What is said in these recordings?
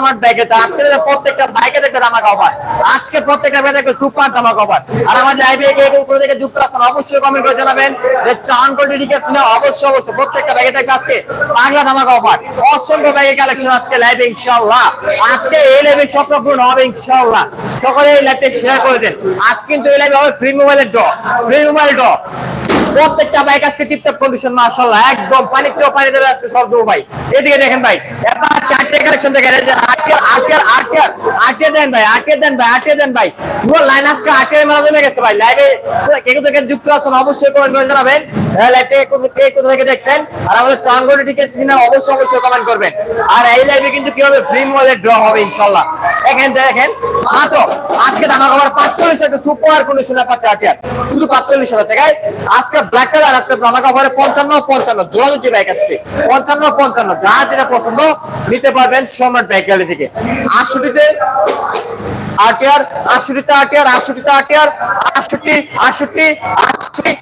আমার ব্যাগে আজকে প্রত্যেকটা বাইকে দেখবে ধামাকা অফার আজকে প্রত্যেকটা ব্যাগে দেখবে সুপার ধামাকা অফার আর আমার লাইভে থেকে যুক্ত আছেন, অবশ্যই কমেন্ট করে জানাবেন যে চান অবশ্যই অবশ্যই। প্রত্যেকটা ব্যাগে দেখবে আজকে বাংলা ধামাকা অফার অসংখ্য ব্যাগের কালেকশন আজকে লাইভে ইনশাআল্লাহ। আজকে এই লাইভে স্বপ্ন পূরণ হবে, ইনশাআল্লাহ। সকলে এই লাইভটা শেয়ার করে দেন। আজ কিন্তু এই লাইভে হবে ফ্রি মোবাইলের ড ফ্রি মোবাইল ড প্রত্যেকটা বাইক আজকে টিপটপ কন্ডিশন মাশাআল্লাহ, একদম পানি চো পানি দেবে আজকে সব দেবো ভাই। এদিকে দেখেন ভাই, এবার চারটে কালেকশন দেখেন, এই যে আটকের আটকের আটকের আটকে দেন ভাই আটকে দেন ভাই আটকে দেন ভাই। পুরো লাইন আজকে আটকে মেলা জমে গেছে ভাই লাইভে কে কে থেকে যুক্ত আছেন অবশ্যই কমেন্ট করে জানাবেন। লাইভে কে কোথা থেকে দেখছেন? আর আমাদের চাঙ্গড়ি টিকে সিনা অবশ্যই অবশ্যই কমেন্ট করবেন। আর এই লাইভে কিন্তু কি হবে? ফ্রি মোবাইলের ড্র হবে ইনশাআল্লাহ। দেখেন দেখেন, মাত্র আজকে দাম আবার পাঁচচল্লিশ একটা সুপার কন্ডিশনের পাচ্ছে আটিয়ার শুধু পাঁচচল্লিশ হাজার টাকায়। আজকে ব্ল্যাক কালার আজকে দামা কাপড়ে পঞ্চান্ন পঞ্চান্ন জোড়া দুটি বাইক আসছে পঞ্চান্ন পঞ্চান্ন, যা যেটা পছন্দ নিতে পারবেন সম্রাট বাইক গ্যালারি থেকে। আটষট্টিতে আটিয়ার আটষট্টিতে আটিয়ার আটষট্টিতে আটিয়ার আটষট্টি আটষট্টি আটষট্টি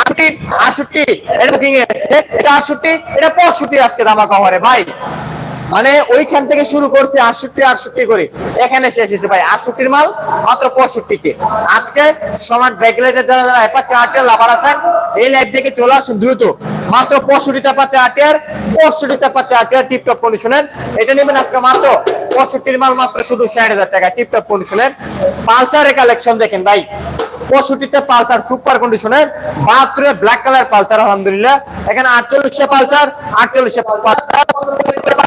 আটষট্টি আটষট্টি। এটা এসেছে? এটা আটষট্টি, এটা পঁয়ষট্টি আজকে দামা কাপড়ে ভাই। মানে ওইখান থেকে শুরু করছে আটষট্টি আটষট্টি করে। এখানে শেষ হয়েছে ভাই, আটষট্টির মাল মাত্র পঁয়ষট্টি কে। আজকে সমান ব্যাকলাইটের যারা যারা পাচ্ছে আটের লাভার আছেন, এই লাইভ থেকে চলে আসুন দ্রুত। মাত্র পঁয়ষট্টিটা পাচ্ছে আটের পঁয়ষট্টিটা পাচ্ছে আটের টিপটপ কন্ডিশনের এটা নেবেন আজকে মাত্র পঁয়ষট্টির মাল মাত্র শুধু ষাট হাজার টাকা টিপটপ কন্ডিশনের পালচারের কালেকশন দেখেন ভাই, পঁয়ষট্টিটা পালসার সুপার কন্ডিশনের বাহাত্তরে ব্ল্যাক কালার পালসার, আলহামদুলিল্লাহ। এখানে আটচল্লিশে পালসার আটচল্লিশে পালসার।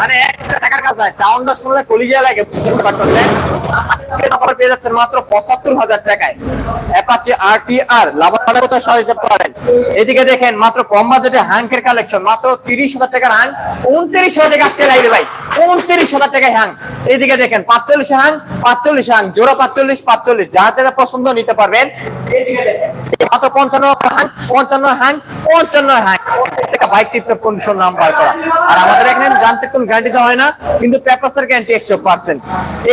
মানে একটা টাকার কাজ নাই টাউনটা শুনলে কলিজা লাগে, বুঝতে পারতেছেন এদিকে দেখেন পাঁচচল্লিশ পাঁচচল্লিশ জোড়া পাঁচচল্লিশ পাঁচচল্লিশ, যা যেটা পছন্দ নিতে পারবেন। মাত্র পঞ্চান্ন হ্যাং পঞ্চান্ন হ্যাং পঞ্চান্ন নাম্বার করা। আর আমাদের এখানে জানতে গ্যারান্টি দেওয়া হয় না, কিন্তু পেপারসের গ্যারান্টি একশো পার্সেন্ট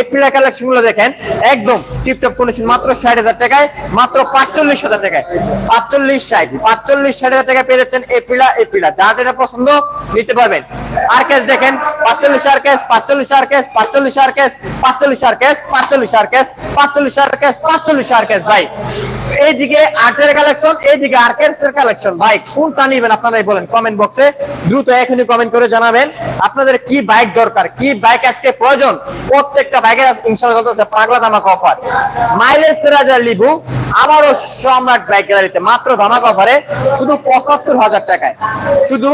এপ্রিলের কালেকশনগুলো দেখেন, একদম টিপটপ কন্ডিশন মাত্র ষাট হাজার টাকায়, মাত্র পাঁচচল্লিশ হাজার টাকায়। পাঁচচল্লিশ ষাট পাঁচচল্লিশ ষাট হাজার টাকায় পেয়ে যাচ্ছেন এপ্রিলা এপ্রিলা যা যেটা পছন্দ, নিতে পারবেন। দেখেন, পাঁচচল্লিশ পাঁচচল্লিশ পাঁচচল্লিশ পাঁচচল্লিশ পাঁচচল্লিশ পাঁচচল্লিশ পাঁচচল্লিশ ভাই। এইদিকে আর্টের কালেকশন এইদিকে আর্কেস্টের কালেকশন ভাই, কোনটা আপনারাই বলেন কমেন্ট বক্সে দ্রুত এখনই কমেন্ট করে জানাবেন আপনাদের কি বাইক দরকার, কি বাইক আজকে প্রয়োজন। প্রত্যেকটা বাইকের ইনশাআল্লাহ চলতেছে পাগলা ধামাক অফার মাইলেজ সিরাজার লিবু, আবারও সম্রাট বাইক গ্যালারিতে মাত্র ধামাক অফারে শুধু পঁচাত্তর হাজার টাকায়। শুধু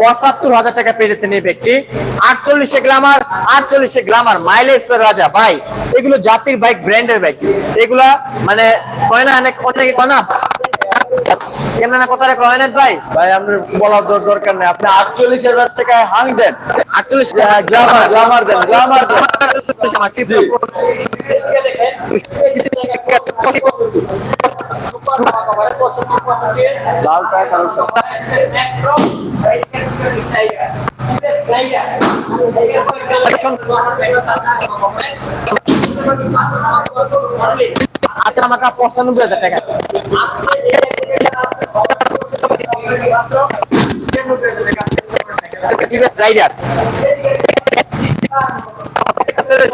পঁচাত্তর হাজার টাকা পেয়ে এই ব্যক্তি। আটচল্লিশে গ্লামার আটচল্লিশে গ্লামার মাইলেজ রাজা, ভাই। এগুলো জাতির বাইক ব্র্যান্ডের বাইক এগুলা মানে কয় না, অনেক অনেকে কয় না কয় ভাই? ভাই আপনার বলার দরকার নেই। আপনি আটচল্লিশ হাজার টাকায় হাং দেন। আটচল্লিশ গ্লামার গ্লামার দেন গ্লামার দেন। জি। লাল টাকা কালো আজকে আমাকে পঁচানব্বই হাজার টাকা। টিভিএস রাইডার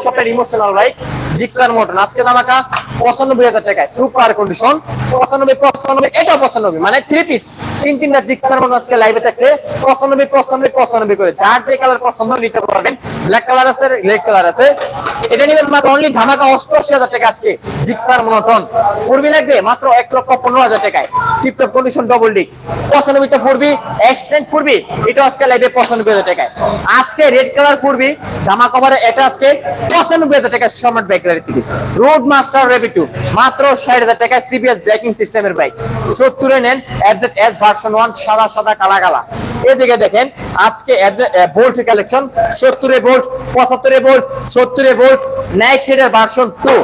শপের ইমোশনাল বাইক জিক্সার মোটর আজকে দামাকা পঁচানব্বই টাকায়। সুপার কন্ডিশন পঁচানব্বই পঁচানব্বই, এটা পঁচানব্বই মানে থ্রি পিস তিন তিনটা জিক্সার মোটর আজকে লাইভে থাকছে। পঁচানব্বই পঁচানব্বই পঁচানব্বই করে। যার যে কালার পছন্দ, নিতে পারবেন। ব্ল্যাক কালার আছে রেড কালার আছে। এটা নিবেন মাত্র অনলি ধামাকা অষ্টআশি হাজার টাকা আজকে। জিক্সার মোনোটন ফোরবি লাগবে মাত্র এক লক্ষ পনেরো হাজার টাকায়। টিপটপ কন্ডিশন ডবল ডিক্স পঁচানব্বইটা ফোরবি এক্সচেঞ্জ ফোরবি এটা আজকে লাইভে পঁচানব্বই হাজার টাকায়। আজকে রেড কালার ফোরবি ধামা কভারে এটা আজকে পঁচানব্বই হাজার টাকা সম্রাট বাইক গাড়ি থেকে রোড মাস্টার রেভিটু মাত্র ষাট হাজার টাকা সিবিএস ব্রেকিং সিস্টেমের বাইক সত্তরে নেন এফজেড এস ভার্সন ওয়ান সাদা সাদা, কালা কালা। এদিকে দেখেন, আজকে বোল্ট কালেকশন সত্তরে বোল্ট পঁচাত্তরে বোল্ট সত্তরে বোল্ট নাইট ভার্সন টু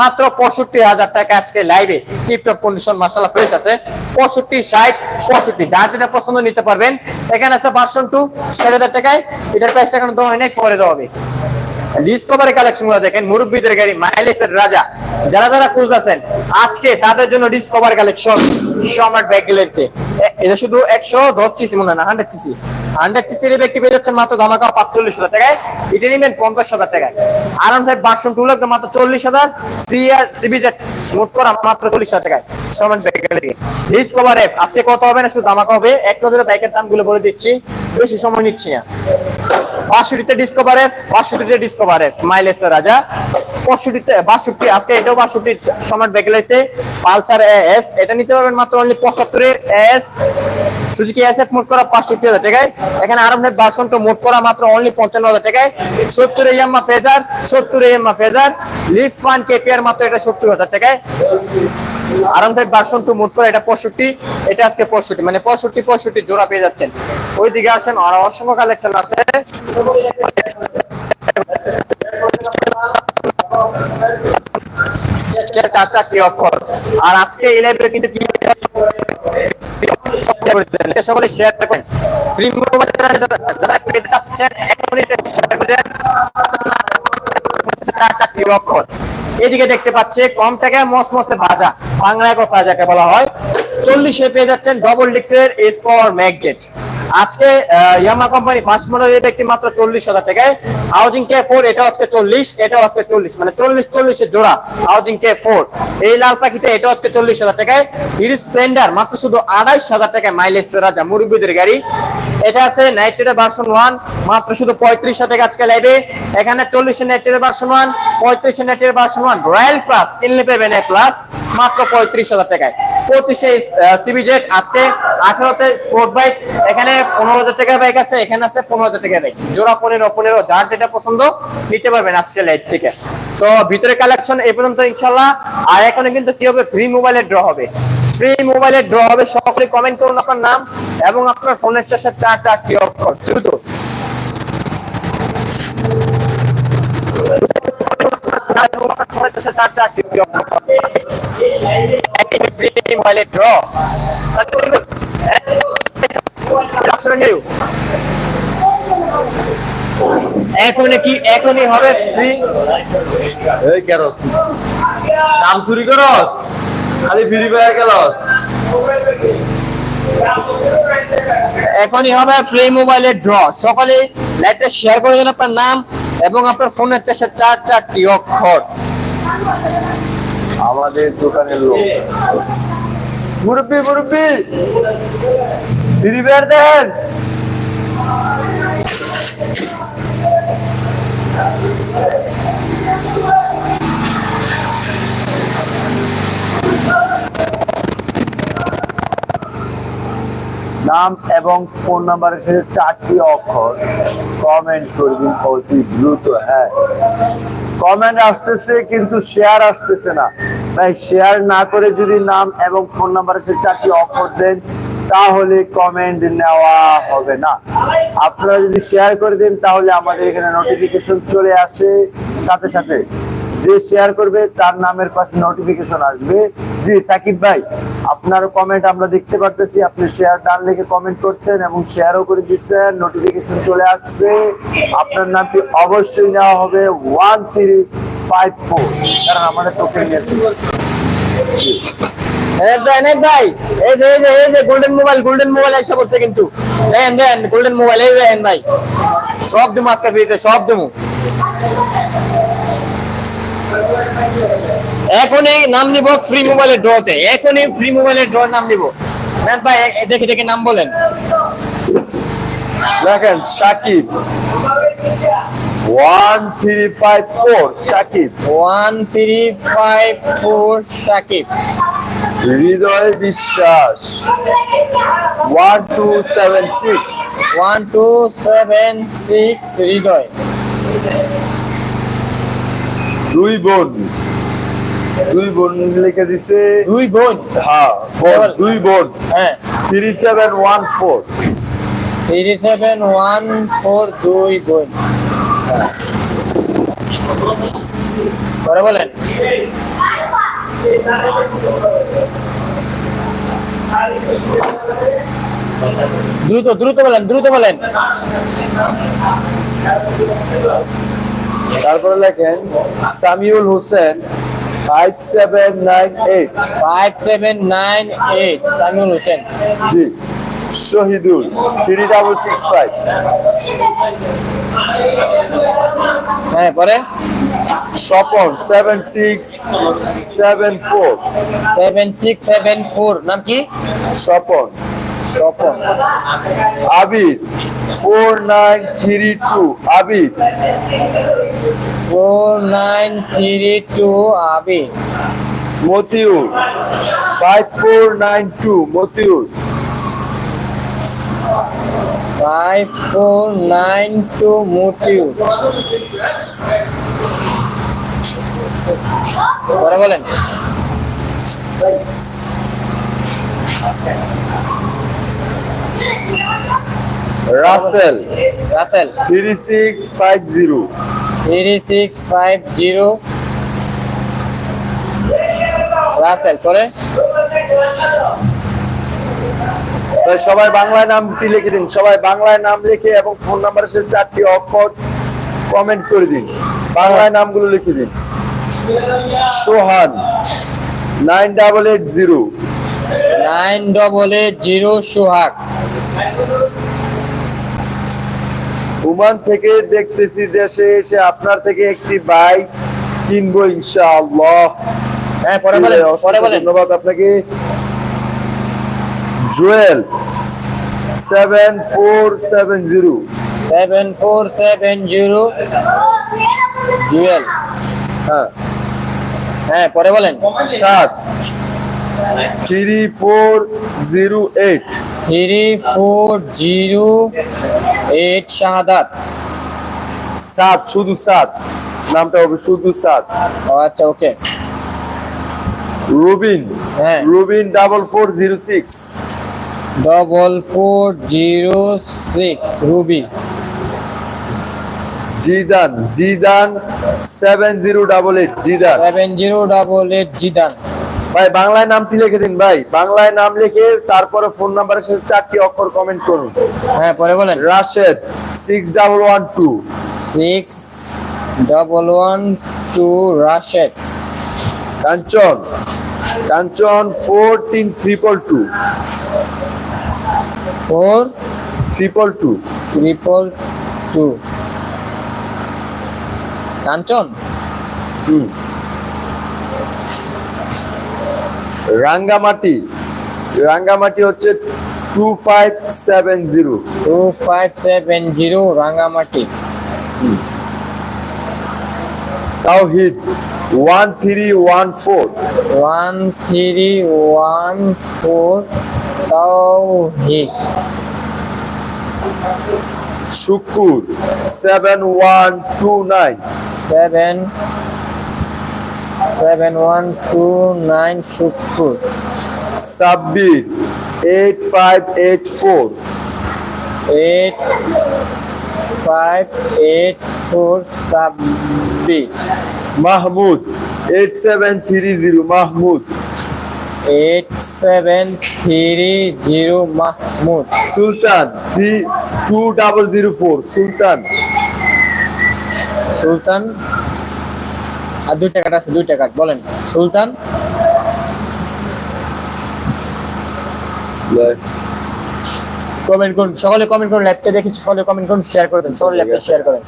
মাত্র পঁয়ষট্টি হাজার টাকা আজকে লাইভে টিপটপ কন্ডিশন মাসালা ফ্রেশ আছে। পঁয়ষট্টি, ষাট, পঁয়ষট্টি, যার যেটা পছন্দ নিতে পারবেন। এখানে আছে ভার্সন টু ষাট হাজার টাকায়। এটার প্রাইসটা এখন দেওয়া হয় নাই, পরে দেওয়া হবে। ডিসকভারি কালেকশনগুলো দেখেন, মুরব্বীদের গাড়ি মাইলেজের রাজা। যারা যারা খুঁজতেছেন, আজকে তাদের জন্য ডিসকভার কালেকশন শুধু একশো সিসি মনে হয় না হান্ড্রেড সিসি যাচ্ছেন মাত্র পাঁচচল্লিশ হাজার এটা নিবেন পঞ্চাশ হাজার আজকে কত হবে না, শুধু ধামাকা হবে। এক নজরে বাইকের দামগুলো বলে দিচ্ছি। বেশি সময় নিচ্ছি না। বাষট্টিতে ডিসকভার এফ বাষট্টিতে এফ মাইলেজ রাজা। পঁয়ষট্টিতে, বাষট্টি, আজকে এটাও বাষট্টি সমান বেগলাইতে পালসার এস এটা নিতে পারবেন মাত্র অনলি পঁচাত্তরে এস সুজুকি এস এফ মোট করা পাঁচষট্টি হাজার টাকায়। এখানে আরামনেট বাসনটা মোট করা মাত্র অনলি পঞ্চান্ন হাজার টাকায়। সত্তর ইয়াম্মা ফেজার, সত্তর ইয়াম্মা ফেজার লিফ ফান কেপিআর মাত্র এটা সত্তর হাজার টাকায়। আরামদায়ক ভার্সন টু মোট করে এটা পঁয়ষট্টি, এটা আজকে পঁয়ষট্টি মানে পঁয়ষট্টি পঁয়ষট্টি জোড়া পেয়ে যাচ্ছেন। ওইদিকে আসেন আর অসংখ্য কালেকশন আছে। চার চারটি অক্ষর? আর আজকে এই লাইভে কিন্তু কি সকলে শেয়ার করেন ফ্রি যারা যারা শেয়ার করে দেন চার চারটি অক্ষর এদিকে দেখতে পাচ্ছে, কম টাকায় মস মসে ভাজা। বাংলায় কথা যাকে বলা হয়, চল্লিশে পেয়ে যাচ্ছেন ডবল ডিক্সের এস পাওয়ার ম্যাগজেট আজকে ইয়ামা কোম্পানি ফার্স্ট মডেলের ব্যক্তি মাত্র চল্লিশ হাজার টাকায়। হাউজিং কে ফোর এটা আজকে চল্লিশ এটা আজকে চল্লিশ মানে চল্লিশ চল্লিশের জোড়া হাউজিং কে ফোর এই লাল পাখিটা এটা আজকে চল্লিশ হাজার টাকায়। হিরো স্প্লেন্ডার মাত্র শুধু আড়াইশ হাজার টাকায় মাইলেজ রাজা মুরব্বীদের গাড়ি। এটা আছে নাইট্রেটের ভার্সন ওয়ান মাত্র শুধু পঁয়ত্রিশ টাকা আজকে লাইবে এখানে চল্লিশে নাইট্রেটের ভার্সন ওয়ান পঁয়ত্রিশের নাইট্রেটের ভার্সন ওয়ান রয়্যাল প্লাস কিনলে পেবেন এ প্লাস মাত্র পঁয়ত্রিশ হাজার টাকায়। পঁচিশে সিবিজেট আজকে আঠারোতে স্পোর্ট বাইক এখানে পনেরো হাজার টাকা বাইক আছে, এখানে আছে পনেরো হাজার টাকা বাইক জোড়া পনেরো পনেরো, যার যেটা পছন্দ নিতে পারবেন আজকে লাইভ থেকে। তো ভিতরে কালেকশন এ পর্যন্ত ইনশাল্লাহ আর এখানে কিন্তু কি হবে? ফ্রি মোবাইলের ড্র হবে। ফ্রি মোবাইলের ড্র হবে, সকলে কমেন্ট করুন আপনার নাম এবং আপনার ফোনের চাষে চার চারটি অক্ষর দ্রুত। চার চারটি ড্র কি এখনই হবে ফ্রি এই কেরস। নাম চুরি করস? খালি ফ্রি ফায়ার খেলস? এখনই হবে ফ্রি মোবাইলের ড্র সকলে লাইভটা শেয়ার করে দেন আপনার নাম। এবং আপনার ফোনের চাষে চার চারটি অক্ষর। আমাদের দোকানের লোক। মুরব্বি মুরব্বি দিদি বের দেন। নাম এবং ফোন নাম্বারের সাথে চারটি অক্ষর। কমেন্ট করবেন অতি দ্রুত হ্যাঁ। কমেন্ট আসতেছে কিন্তু শেয়ার আসতেছে না। ভাই শেয়ার না করে যদি নাম এবং ফোন নাম্বারের সাথে চারটি অক্ষর দেন, তাহলে কমেন্ট নেওয়া হবে না। আপনারা যদি শেয়ার করে দেন, তাহলে আমাদের এখানে নোটিফিকেশন চলে আসে। সাথে সাথে যে শেয়ার করবে, তার নামের পাশে নোটিফিকেশন আসবে। জি, সাকিব ভাই আপনার কমেন্ট আমরা দেখতে পারতেছি। আপনি শেয়ার ডান লিখে কমেন্ট করছেন এবং শেয়ারও করে দিচ্ছেন। নোটিফিকেশন চলে আসবে। আপনার নামটি অবশ্যই নেওয়া হবে ওয়ান থ্রি ফাইভ ফোর কারণ আমাদের টোকেন নিয়েছে ভাই, এই যে এই যে এই যে মোবাইল গোল্ডেন মোবাইল কিন্তু। গোল্ডেন মোবাইল এই সব দিমু আজকে ফ্রিতে সব দিমু এখনই নাম নিব ফ্রি মোবাইলের ড্রতে এখনই ফ্রি মোবাইলের ড্র নাম নিব। এনায়েত ভাই দেখে দেখে নাম বলেন। দেখেন Sakib. One three five four Sakib. One three five four Sakib. Hridoy Biswas. One two seven six one two seven six Hridoy. দুই বোন। দুই বোন লিখে দিছে দুই বোন? হ্যাঁ বোন দুই বোন। হ্যাঁ। Three seven one four. Three seven one four দুই বোন। বলেন। দ্রুত দ্রুত বলেন দ্রুত বলেন। তারপরে লেখেন Samiul Hossain five seven nine eight five seven nine eight Samiul Hossain. জি Shahidul three double six five হ্যাঁ পরে? Swapan seven six seven four seven six seven four নাম কি? Swapan. Swapan. Abid four nine three two Abid four nine three two আবি। Motiur. Five four nine two Motiur. Five four nine two মুটিউ পরে বলেন। Russell. Russell. Three six five zero three six five zero Russell পরে? সবাই বাংলায় নামটি লিখে দিন? সবাই বাংলায় নাম লিখে এবং ফোন নাম্বারের সাথে চারটি অক্ষর কমেন্ট করে দিন। বাংলায় নামগুলো লিখে দিন। Sohan nine double eight zero nine double eight zero Sohag. Oman থেকে দেখতেছি দেশে এসে আপনার থেকে একটি বাইক কিনবো ইনশাআল্লাহ। হ্যাঁ পরে বলেন পরে বলেন। ধন্যবাদ আপনাকে। Jewel seven four seven zero. Seven four seven zero. Jewel. হ্যাঁ। হ্যাঁ পরে বলেন। সাত three four zero eight. Three four zero eight Shahadat. সাত শুধু সাত। নামটা হবে শুধু সাত। আচ্ছা ওকে। রুবিন। হ্যাঁ। Rubin double four zero six double four zero six Ruby Zidan Zidan seven zero double eight Zidan. Seven zero double eight Zidan. ভাই বাংলায় নামটি লিখে দিন ভাই? বাংলায় নাম লিখে তারপরে ফোন নাম্বারের সাথে চারটি অক্ষর কমেন্ট করুন। হ্যাঁ পরে বলেন। Rashed six double one two six double one two Rashed. Kanchan Kanchan four তিন triple two four triple two triple two Kanchan? হুম। রাঙ্গামাটি। রাঙ্গামাটি হচ্ছে two five seven zero two five seven zero Rangamati. Tauhid one three one four one three one four Tauhid. Shukur seven one two nine seven seven one two nine শুক্র Sabbir eight five eight four eight five eight four Sabbir Mahmud eight seven three zero Mahmud eight seven three zero Mahmud Sultan three two double zero four Sultan Sultan আর দুই টাকাটা আছে দুই টাকা বলেন। সুলতান? Comment করুন সকলে comment করুন ল্যাপটে দেখি সকলে কমেন্ট করুন শেয়ার করে দেন সকলে ল্যাপটে শেয়ার করেন।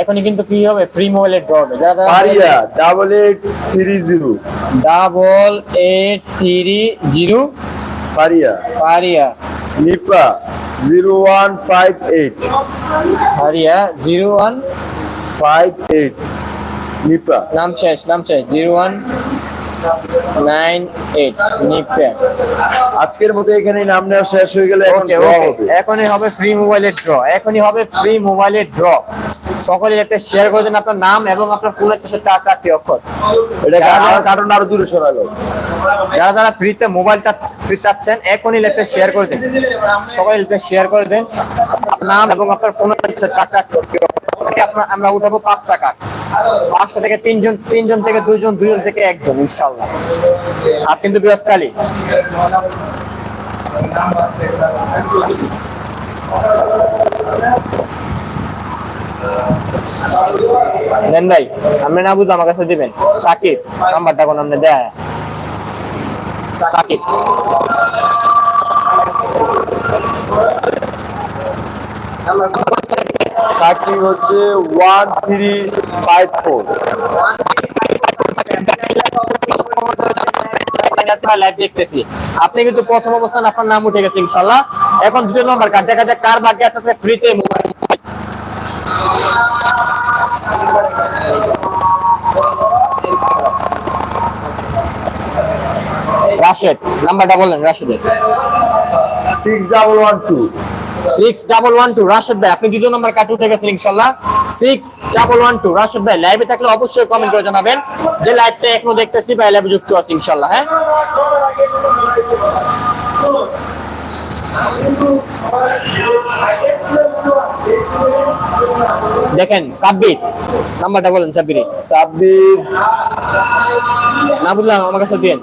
এখনই কিন্তু কি হবে? ফ্রি মোবাইলের ড্র হবে। যারা Paria double eight three zero double eight three zero Paria. Paria. Nipa zero one five eight হারিয়া zero one five eight Nipa নাম শেষ নাম শেষ। জিরো ওয়ান নাইন এইট নিপে আজকের মতো এখানে নাম নেওয়া শেষ হয়ে গেলে এখন ওকে ওকে। এখনই হবে ফ্রি মোবাইলের ড্র এখনই হবে ফ্রি মোবাইলের ড্র সকলে একটা শেয়ার করে দেন আপনার নাম এবং আপনার ফোনের কাছে চার চারটি অক্ষর। এটা কারণ আরও দূরে সরালো। যারা যারা ফ্রিতে মোবাইল চাচ্ছেন এখনই ল্যাপটপ শেয়ার করে দেন। সবাই ল্যাপটপ শেয়ার করে দেন। আপনার নাম এবং আপনার ফোনের কাছে চার চারটি থেকে আপনার আমরা উঠাবো পাঁচটা কার্ড পাঁচটা থেকে তিনজন তিনজন থেকে দুজন দুজন থেকে একজন ইনশাল্লাহ আর কিন্তু কালী। দেন ভাই, আপনি না আমার কাছে দিবেন। সাকিব, নাম্বারটা কোন আপনি সাকি হচ্ছে ওয়ান থ্রি ফাইভ ফোর। আপনি কিন্তু প্রথম অবস্থান আপনার নাম উঠে গেছে, ইনশাল্লাহ। এখন দুটো নম্বর কার্ড দেখা যায় কার ভাগ্যে ফ্রিতে মোবাইল রাশেদ নাম্বারটা রাশেদের। Six double one two six double one two, Rashed ভাই, আপনি দ্বিতীয় নম্বর কার্ড উঠে ইনশাল্লাহ। Six double one two, Rashed লাইভে থাকলে অবশ্যই কমেন্ট করে জানাবেন। যে লাইভটা এখনও দেখতেছি বা লাইভে যুক্ত আছে ইনশাল্লাহ হ্যাঁ? দেখেন সাব্বির। নাম্বারটা বলেন সাব্বির। সাব্বির। না বুঝলাম আমার কাছে দিন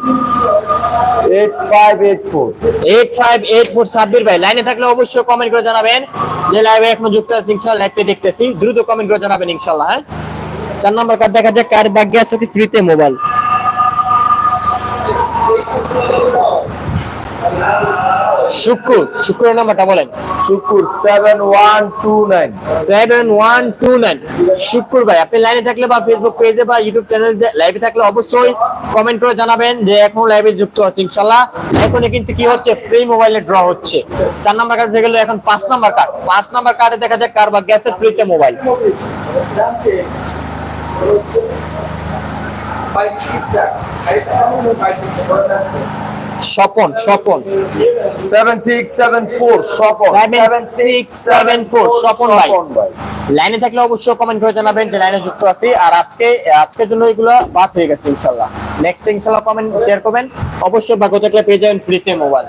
eight five eight four. Eight five eight four Sabbir ভাই লাইনে থাকলে অবশ্যই কমেন্ট করে জানাবেন। যে লাইভে এখনও যুক্ত আছে ইনশাল্লাহ লাইভটা দেখতেছি। দ্রুত কমেন্ট করে জানাবেন ইনশাল্লাহ হ্যাঁ? চার নম্বর কার্ড দেখা যায় কার ভাগ্যে আছে কি ফ্রিতে মোবাইল শুক্র শুক্রের নাম্বারটা বলেন। Shukur seven one two nine seven one two nine শুক্র ভাই আপনি লাইনে থাকলে বা ফেসবুক পেজে বা ইউটিউব চ্যানেল লাইভে থাকলে অবশ্যই কমেন্ট করে জানাবেন যে এখন লাইভে যুক্ত আছে ইনশাল্লাহ। এখনই কিন্তু কি হচ্ছে ফ্রি মোবাইলে ড্র হচ্ছে। চার নাম্বার কার্ড থেকে গেলে এখন পাঁচ নাম্বার কার্ড পাঁচ নাম্বার কার্ডে দেখা যায় কার বা গ্যাসের ফ্রিতে mobile Swapan Swapan. Seven six seven four Swapan. Seven six seven four Swapan ভাই। লাইনে থাকলে অবশ্যই কমেন্ট করে জানাবেন যে লাইনে যুক্ত আছি। আর আজকে আজকের জন্য এগুলো বাদ হয়ে গেছে ইনশাল্লাহ। নেক্সট ইনশাল্লাহ কমেন্ট শেয়ার করবেন। অবশ্যই ভাগ্য থাকলে পেয়ে যাবেন ফ্রিতে মোবাইল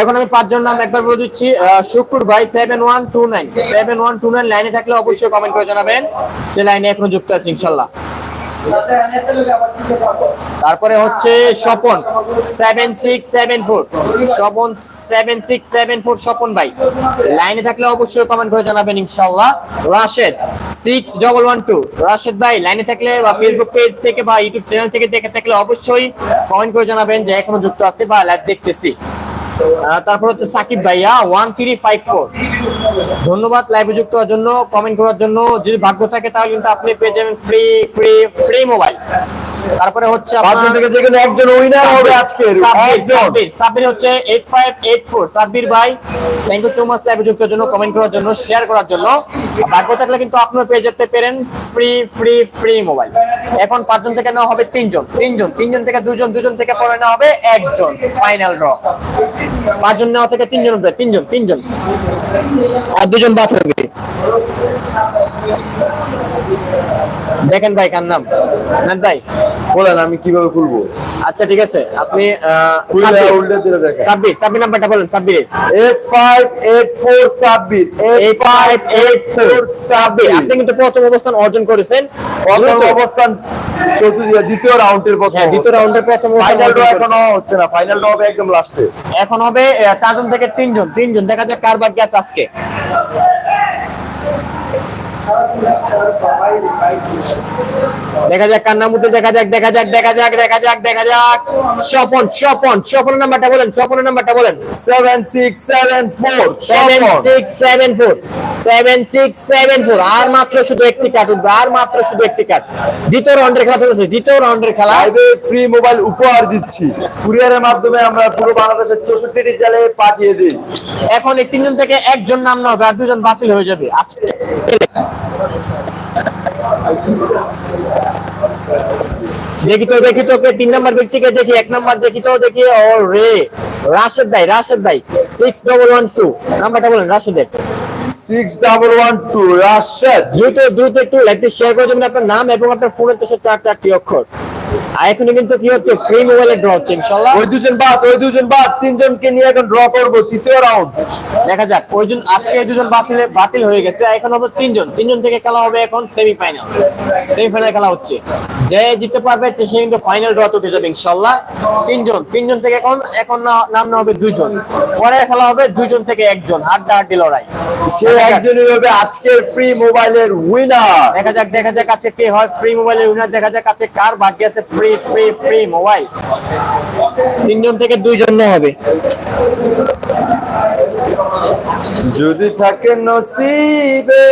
এখন আমি পাঁচজন নাম একবার বলে দিচ্ছি। শুক্র ভাই seven one two nine seven one two nine লাইনে থাকলে অবশ্যই কমেন্ট করে জানাবেন যে লাইনে এখনও যুক্ত আছে ইনশাল্লাহ। তারপরে হচ্ছে Swapan seven six seven four Swapan seven six seven four Swapan ভাই। লাইনে থাকলে অবশ্যই কমেন্ট করে জানাবেন ইনশাল্লাহ Rashed six double one two Rashed ভাই, লাইনে থাকলে বা ফেসবুক পেজ থেকে বা ইউটিউব চ্যানেল থেকে দেখে থাকলে অবশ্যই কমেন্ট করে জানাবেন যে এখনও যুক্ত আছে বা লাইভ দেখতেছি। তারপর হচ্ছে সাকিব ভাইয়া ওয়ান থ্রি ফাইভ ফোর ধন্যবাদ লাইভে যুক্ত হওয়ার জন্য কমেন্ট করার জন্য। যদি ভাগ্য থাকে তাহলে কিন্তু আপনি পেয়ে যাবেন ফ্রি ফ্রি ফ্রি মোবাইল তারপরে হচ্ছে আপনার থেকে যেখানে একজন উইনার হবে আজকে সাব্বির, সাব্বির, হচ্ছে eight five eight four Sabbir ভাই। থ্যাংক ইউ সো মাচ লাইভে যুক্ত জন্য কমেন্ট করার জন্য শেয়ার করার জন্য। ভাগ্য থাকলে কিন্তু আপনারা পেয়ে যেতে পারেন ফ্রি ফ্রি ফ্রি মোবাইল এখন পাঁচজন থেকে নেওয়া হবে তিনজন তিনজন তিনজন থেকে দুজন দুজন থেকে পরে নেওয়া হবে একজন ফাইনাল ড্র পাঁচজন নেওয়া থেকে তিনজন তিনজন তিনজন। আর দুজন বাদ হবে। দেখেন ভাই কার নাম? নাথ ভাই বলেন আমি কীভাবে খুলবো? আচ্ছা ঠিক আছে। আপনি সাব্বির, সাব্বির নাম্বারটা বলেন Sabbir eight five eight four Sabbir eight five eight four Sabbir আপনি কিন্তু প্রথম অবস্থান অর্জন করেছেন। প্রথম অবস্থান চতুর্থ দ্বিতীয় রাউন্ডের প্রথম হ্যাঁ, দ্বিতীয় রাউন্ডের প্রথম ফাইনাল এখনও হচ্ছে না ফাইনাল হবে একদম লাস্টে এখন হবে চারজন থেকে তিনজন। তিনজন দেখা যাক কার ভাগ্য আছে আজকে। দেখা যাক কার নাম উঠে দেখা যাক দেখা যাক দেখা যাক দেখা যাক দেখা যাক। স্বপন স্বপন স্বপনের নাম্বারটা বলেন স্বপনের নাম্বারটা বলেন। Seven six seven four seven six seven four seven six seven four আর মাত্র শুধু একটি কার্ড উঠবে আর মাত্র শুধু একটি কার্ড দ্বিতীয় রাউন্ডের খেলা চলেছে দ্বিতীয় রাউন্ডের খেলা। ফ্রি মোবাইল উপহার দিচ্ছি। কুরিয়ারের মাধ্যমে আমরা পুরো বাংলাদেশের চৌষট্টি জেলে পাঠিয়ে দিই। এখন এই তিনজন থেকে একজন নাম না হবে আর দুজন বাতিল হয়ে যাবে। আজকে দেখি তো দেখি তো তিন নম্বর ব্যক্তিকে দেখি এক নম্বর দেখি তো দেখি ও রে রাশেদ ভাই রাশেদ ভাই সিক্স ডবল ওয়ান টু নাম্বারটা বলেন রাশেদের। Six double one two Rashed. দ্রুত দ্রুত একটু লাইভটি শেয়ার করে দেবেন আপনার নাম এবং আপনার ফোনের তো চার চারটি অক্ষর। আর এখন কিন্তু কি হচ্ছে? ফ্রি মোবাইলের ড্র হচ্ছে ওই দুজন বাদ ওই দুজন বাদ তিনজনকে নিয়ে এখন ড্র করব তৃতীয় রাউন্ড দেখা যাক ওই জন আজকে এই দুজন বাতিল বাতিল হয়ে গেছে এখন হবে তিনজন। তিনজন থেকে খেলা হবে এখন সেমিফাইনাল সেমিফাইনাল খেলা হচ্ছে। যে জিততে পারবে সে কিন্তু ফাইনাল ড্রতে উঠে যাবে তিনজন। তিনজন থেকে এখন এখন নাম না হবে দুইজন পরে খেলা হবে দুইজন থেকে একজন হাড্ডা হাড্ডি লড়াই। সে একজনই হবে আজকের ফ্রি মোবাইলের উইনার দেখা যাক দেখা যাক আছে কে হয় ফ্রি মোবাইলের উইনার দেখা যাক আছে কার ভাগ্যে আছে ফ্রি ফ্রি ফ্রি মোবাইল তিনজন থেকে দুইজন হবে। যদি থাকে নসিবে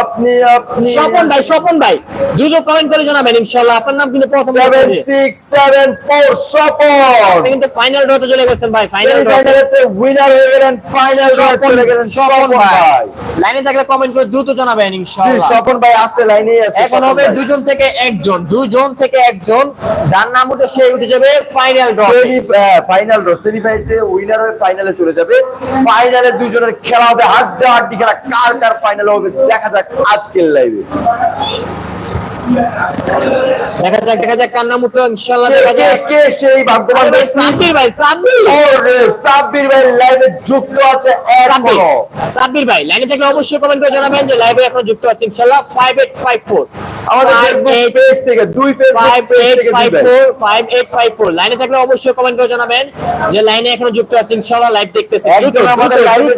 আপনি আপনি। স্বপন ভাই স্বপন ভাই দ্রুত কমেন্ট করে জানাবেন ইনশাল্লাহ আপনার নাম কিন্তু প্রথম seven six seven four Swapan. কিন্তু ফাইনাল ড্রতে চলে গেছেন ভাই ফাইনাল ড্রতে উইনার হয়ে গেলেন ফাইনাল চলে গেলেন স্বপন ভাই। লাইনে থাকলে কমেন্ট করে দ্রুত জানাবেন জি স্বপন ভাই আছে লাইনে আছে এখন হবে দুজন থেকে একজন দুজন থেকে একজন যার নাম উঠে সে উঠে যাবে ফাইনাল ড্রতে সেমি ফাইনাল রো সেমিফাইনালে উইনার হয়ে ফাইনালে চলে যাবে। ফাইনালে দুজনের খেলা হবে হাড্ডা হাড্ডি খেলা কার কার ফাইনাল হবে দেখা যাক আজকের লাইভে দেখা যাক দেখা যাক কার নাম উঠল ইনশাআল্লাহ দেখা যাক। কে সেই ভাগ্যবান ভাই, সাব্বির ভাই সাব্বির! ওরে সাব্বির ভাই লাইভে যুক্ত আছে সাব্বির সাব্বির ভাই লাইনে থাকলে অবশ্যই কমেন্ট করে জানাবেন যে লাইভে এখন যুক্ত আছে ইনশাআল্লাহ 5854 আমাদের ফেসবুক পেজ থেকে দুই ফেসবুক পেজ থেকে দিবেন 5854 লাইনে থাকলে অবশ্যই কমেন্ট করে জানাবেন যে লাইনে এখনও যুক্ত আছে ইনশাআল্লাহ লাইভ দেখতেছে। আমাদের লাইভে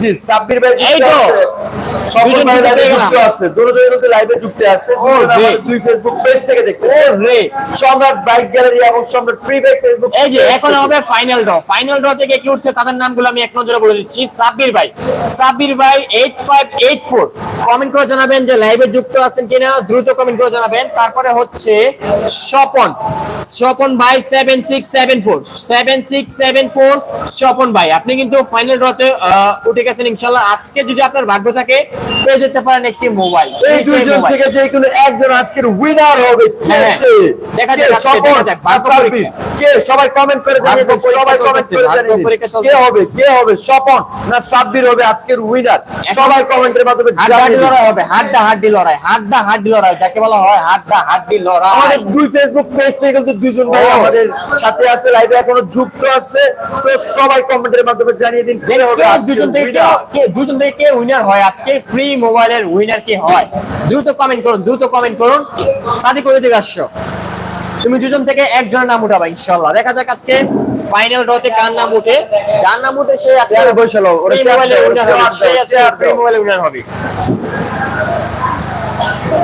জি সাব্বির ভাই যুক্ত আছে। দুজন ভাই যুক্ত লাইভে গেলাম। যুক্ত আছে। দুজন লাইভে যুক্ত আছে। দুই ফেসবুক পেজ থেকে দেখতেছে রে। সম্রাট বাইক গ্যালারি এবং সম্রাট ফ্রি বাইক ফেসবুক এই যে এখন হবে ফাইনাল ড্র ফাইনাল ড্র থেকে কি উঠছে তাদের নামগুলো আমি এক নজরে বলে দিচ্ছি। সাব্বির ভাই সাব্বির ভাই 8584 কমেন্ট করে জানাবেন যে লাইভে যুক্ত আছেন কিনা দ্রুত কমেন্ট করে জানাবেন। তারপরে হচ্ছে স্বপন। স্বপন ভাই 7674 7674 স্বপন ভাই। আপনি কিন্তু ফাইনাল ড্রতে উঠে গেছেন ইনশাআল্লাহ আজকে যদি আপনার ভাগ্য থাকে পেয়ে যেতে পারেন একটি মোবাইল এই দুইজন থেকে যে কোনো একজন আজকের উইনার হবে কে হ্যাঁ, সে দেখা কে ভাগ্য না সাব্বির? পরীক্ষা। কে? সবাই কমেন্ট করে জানিয়ে সবাই কমেন্ট করে জানিয়ে কে হবে? কে হবে? স্বপন না সাব্বির হবে আজকের উইনার সবাই কমেন্টের মাধ্যমে জানিয়ে লড়াই হবে হাড্ডা হাড্ডি লড়াই হাড্ডা হাড্ডি লড়াই যাকে বলা হয় হাড্ডা হাড্ডি লড়াই। আমাদের দুই ফেসবুক পেজ থেকে কিন্তু দুজন ভাই আমাদের সাথে আছে লাইভে এখনও যুক্ত আছে। তো সবাই কমেন্টের মাধ্যমে জানিয়ে দিন কে হবে কে দুজন থেকে? কে- কে দুজন থেকে কে উইনার হয়? আজকে ফ্রি মোবাইলের উইনার কে হয়? দ্রুত কমেন্ট করুন দ্রুত কমেন্ট করুন। সাদি করে দিকে আসছো। তুমি দুজন থেকে একজনের নাম উঠাবা ইনশাল্লাহ দেখা যাক আজকে ফাইনাল ড্রতে কার নাম উঠে। যার নাম উঠে সে আজকে মোবাইলে উইনার হবে সে আজকে মোবাইলে উইনার হবে।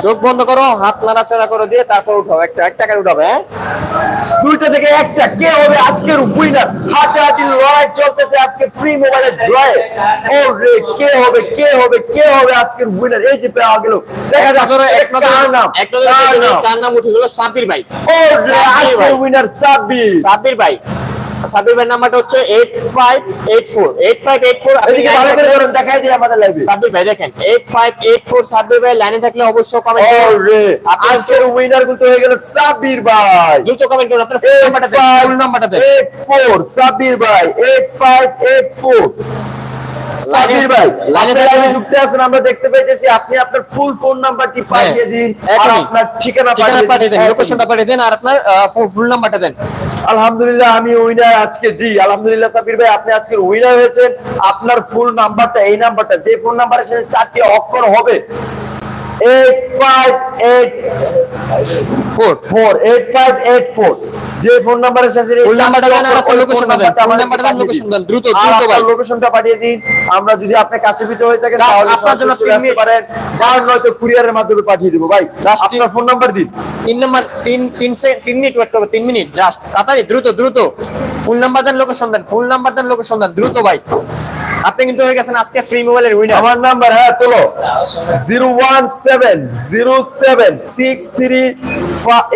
চোখ বন্ধ করো হাত নাড়াচাড়া করে দিয়ে তারপর উঠাও। একটা এক টাকার উঠাবে হ্যাঁ? দুইটা থেকে একটা কে হবে আজকের উইনার হাড্ডাহাড্ডি লড়াই চলতেছে আজকে ফ্রি মোবাইলের ড্রয়ে ও রে কে হবে কে হবে কে হবে আজকের উইনার এই যে পাওয়া গেল। দেখা এক যাক নজরে এক কার নাম? এক নজরে নাম? কার নাম উঠে গেল? সাব্বির ভাই। ও রে আজকের উইনার সাব্বির। সাব্বির ভাই। সাবির নাম্বারটা হচ্ছে 8584 8584 আপনি ভালো করে করুন দেখাই দিই আমাদের লাইভে সাবির ভাই দেখেন 8584 সাবির ভাই লাইনে থাকলে অবশ্যই কমেন্ট করুন। আজকের উইনার কিন্তু হয়ে গেল সাবির ভাই। দ্রুত কমেন্ট করুন আপনার ফোন নাম্বারটা দেন ফোন নাম্বারটা দেন। 84 সাবির ভাই 8584 ঠিকানা পাঠিয়ে পাঠিয়ে হ্যাঁ, আর আপনার ফুল আলহামদুলিল্লাহ আমি উইনার আজকে জি। আলহামদুলিল্লাহ সাবির ভাই আপনি আজকে উইনার হয়েছেন। আপনার ফুল নাম্বারটা এই নাম্বারটা যে ফোন নাম্বারের সাথে চারটি অক্ষর হবে eight five eight four four eight five eight four যে ফোন নাম্বারের সাথে এই নাম্বারটা দেন আর চারটি আপনার অক্ষর, লোকেশনটা ওই দেন ফোন ফুল নাম্বারটা নাম্বারটা দেন। লোকেশন দেন দ্রুত দিন। দ্রুত ভাই। লোকেশনটা পাঠিয়ে দিন। আমরা যদি আপনি কাছে হয়ে তাহলে আপনার জন্য পারেন। নয়তো কুরিয়ারের মাধ্যমে পাঠিয়ে দেবো ভাই। আপনার ফোন নাম্বার দিন। তিন নাম্বার তিন তিন মিনিট ওয়েট করবে তিন মিনিট জাস্ট তাড়াতাড়ি দ্রুত দ্রুত। ফুল নাম্বার দেন লোকেশন দেন। ফুল নাম্বার দেন লোকেশন দেন। দ্রুত ভাই। আপনি কিন্তু হয়ে গেছেন আজকে ফ্রি মোবাইলের উইনার আমার নাম্বার হ্যাঁ তোলো। Zero one seven zero seven six three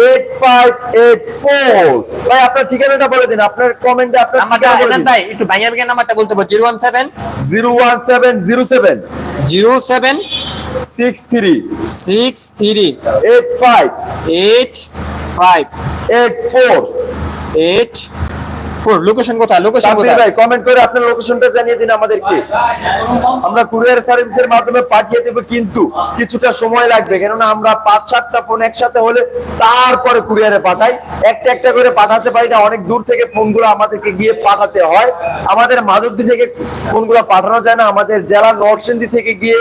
eight five eight four ভাই আপনার ঠিকানাটা বলে দিন আপনার কমেন্টে আপনার ভাই একটু ভাইয়া ভাইয়া নাম্বারটা বলতে পারব zero one seven zero one seven zero seven zero seven six three six three eight five eight five eight four eight location কোথায়? লোকেশন কোথায়? ভাই কমেন্ট করে আপনার লোকেশনটা জানিয়ে দিন আমাদেরকে। আমরা কুরিয়ার সার্ভিসের মাধ্যমে পাঠিয়ে দেবো কিন্তু কিছুটা সময় লাগবে। কেননা আমরা পাঁচ সাতটা ফোন একসাথে হলে তারপরে কুরিয়ারে পাঠাই। একটা একটা করে পাঠাতে পারি না অনেক দূর থেকে ফোনগুলো আমাদেরকে গিয়ে পাঠাতে হয়। আমাদের মাধবদী থেকে ফোনগুলো পাঠানো যায় না আমাদের জেলা নরসিংদী থেকে গিয়ে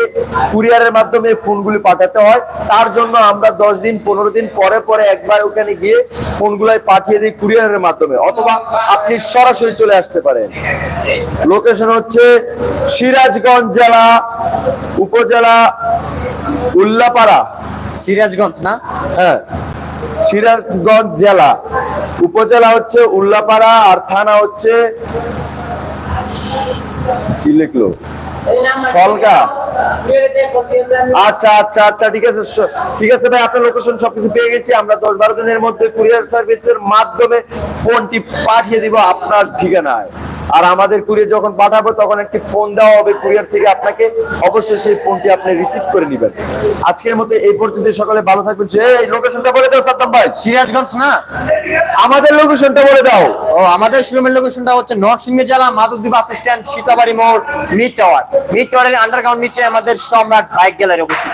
কুরিয়ারের মাধ্যমে ফোনগুলি পাঠাতে হয়। তার জন্য আমরা দশ দিন পনেরো দিন পরে পরে একবার ওখানে গিয়ে ফোনগুলাই পাঠিয়ে দিই কুরিয়ারের মাধ্যমে। অথবা আপনি সরাসরি চলে আসতে পারেন লোকেশন হচ্ছে সিরাজগঞ্জ জেলা উপজেলা উল্লাপাড়া। সিরাজগঞ্জ না? হ্যাঁ সিরাজগঞ্জ জেলা। উপজেলা হচ্ছে উল্লাপাড়া আর থানা হচ্ছে কি লিখলো? সলগা। আচ্ছা আচ্ছা আচ্ছা ঠিক আছে ঠিক আছে ভাই আপনার লোকেশন সবকিছু পেয়ে গেছি। আমরা দশ বারো দিনের মধ্যে কুরিয়ার সার্ভিসের মাধ্যমে ফোনটি পাঠিয়ে দিব আপনার ঠিকানায়। আর আমাদের কুরিয়ার যখন পাঠাবো তখন একটি ফোন দেওয়া হবে কুরিয়ার থেকে আপনাকে। অবশ্যই সেই ফোনটি আপনি রিসিভ করে নেবেন। আজকের মতো এই পর্যন্ত সকালে ভালো থাকবেন। যে এই লোকেশনটা বলে দাও সাদ্দাম ভাই। সিরাজগঞ্জ না? আমাদের লোকেশনটা বলে দাও। ও আমাদের শোরুমের লোকেশনটা হচ্ছে নরসিংদী জেলা মাধবদী বাস স্ট্যান্ড সীতাবাড়ি মোড় মিড টাওয়ার আন্ডারগ্রাউন্ড নিচে আমাদের সম্রাট বাইক গ্যালারি অবস্থিত।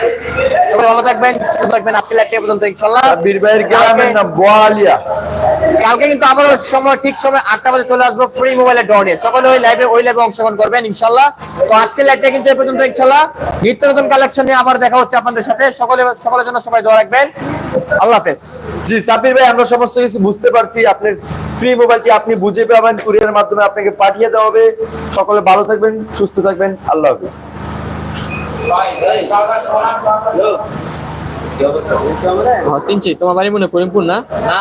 সবাই ভালো থাকবেন সুস্থ থাকবেন। আজকে লাইভটা পর্যন্ত ইনশাল্লাহ বীর ভাইয়ের গ্রামের নাম বোয়ালিয়া। কালকে কিন্তু আবারও সময় ঠিক সময় আটটা বাজে চলে আসব ফ্রি মোবাইলের ডর নিয়ে। সকলে ওই লাইভে ওই লাইভে অংশগ্রহণ করবেন ইনশাল্লাহ তো আজকের লাইভটা কিন্তু এই পর্যন্ত ইনশাল্লাহ নিত্য নতুন কালেকশন নিয়ে আবার দেখা হচ্ছে আপনাদের সাথে। সকলে সকলের জন্য সবাই দোয়া রাখবেন। আল্লাহ হাফেজ। জি সাবির ভাই আমরা সমস্ত কিছু বুঝতে পারছি। আপনার ফ্রি মোবাইলটি আপনি বুঝে পাবেন কুরিয়ারের মাধ্যমে আপনাকে পাঠিয়ে দেওয়া হবে। সকলে ভালো থাকবেন সুস্থ থাকবেন আল্লাহ হাফিজ। তোমার বাড়ি মনে করিমপুর না? না